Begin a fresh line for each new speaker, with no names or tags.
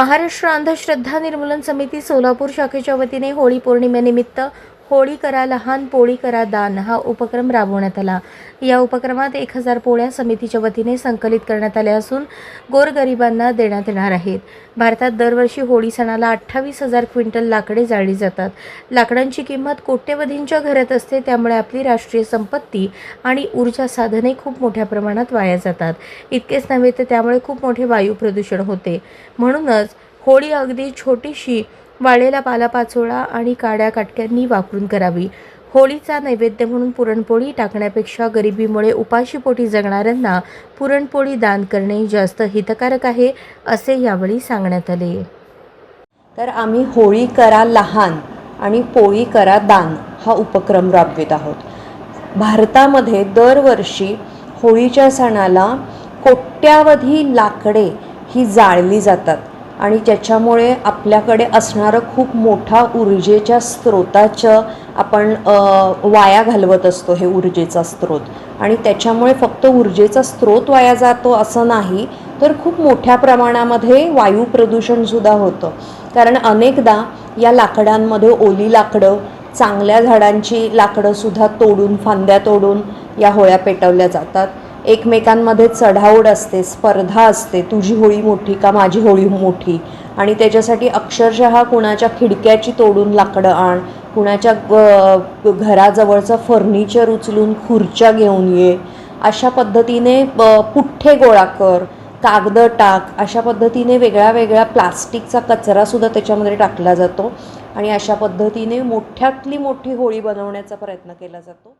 महाराष्ट्र अंधश्रद्धा निर्मूलन समिती सोलापूर शाखेच्या वतीने होळी पौर्णिमेनिमित्त होळी करा लहान पोळी करा दान हा उपक्रम राबवण्यात आला. या उपक्रमात एक हजार पोळ्या समितीच्या वतीने संकलित करण्यात आल्या असून गोरगरिबांना देण्यात येणार आहेत. भारतात दरवर्षी होळी सणाला अठ्ठावीस हजार क्विंटल लाकडे जाळली जातात. लाकडांची किंमत कोट्यवधींच्या घरात असते त्यामुळे आपली राष्ट्रीय संपत्ती आणि ऊर्जा साधने खूप मोठ्या प्रमाणात वाया जातात. इतकेच नव्हे तर त्यामुळे खूप मोठे वायू प्रदूषण होते. म्हणूनच होळी अगदी छोटीशी वाळलेला पालापाचोळा आणि काड्या काटक्यांनी वापरून करावी. होळीचा नैवेद्य म्हणून पुरणपोळी टाकण्यापेक्षा गरिबीमुळे उपाशीपोटी जगणाऱ्यांना पुरणपोळी दान करणे जास्त हितकारक आहे असे यावेळी सांगण्यात आले.
तर आम्ही होळी करा लहान आणि पोळी करा दान हा उपक्रम राबवित आहोत. भारतामध्ये दरवर्षी होळीच्या सणाला कोट्यावधी लाकडे ही जाळली जातात. आणि त्याच्यामुळे आपल्याकडे असणारं खूप मोठा ऊर्जेच्या स्रोताचं आपण वाया घालवत असतो हे ऊर्जेचा स्रोत. आणि त्याच्यामुळे फक्त ऊर्जेचा स्रोत वाया जातो असं नाही तर खूप मोठ्या प्रमाणामध्ये वायू प्रदूषणसुद्धा होतं. कारण अनेकदा या लाकडांमध्ये ओली लाकडं चांगल्या झाडांची लाकडंसुद्धा तोडून फांद्या तोडून या होळ्या पेटवल्या जातात. एकमेकांमध्ये चढाओढ असते स्पर्धा असते तुझी होळी मोठी का माझी होळी मोठी? आणि त्याच्यासाठी अक्षरशः कुणाच्या खिडक्याची तोडून लाकडं आण कुणाच्या घराजवळचं फर्निचर उचलून खुर्च्या घेऊन ये. अशा पद्धतीने पुठ्ठे गोळा कर कागदं टाक अशा पद्धतीने वेगळ्या वेगळ्या प्लास्टिकचा कचरासुद्धा त्याच्यामध्ये टाकला जातो. आणि अशा पद्धतीने मोठ्यातली मोठी होळी बनवण्याचा प्रयत्न केला जातो.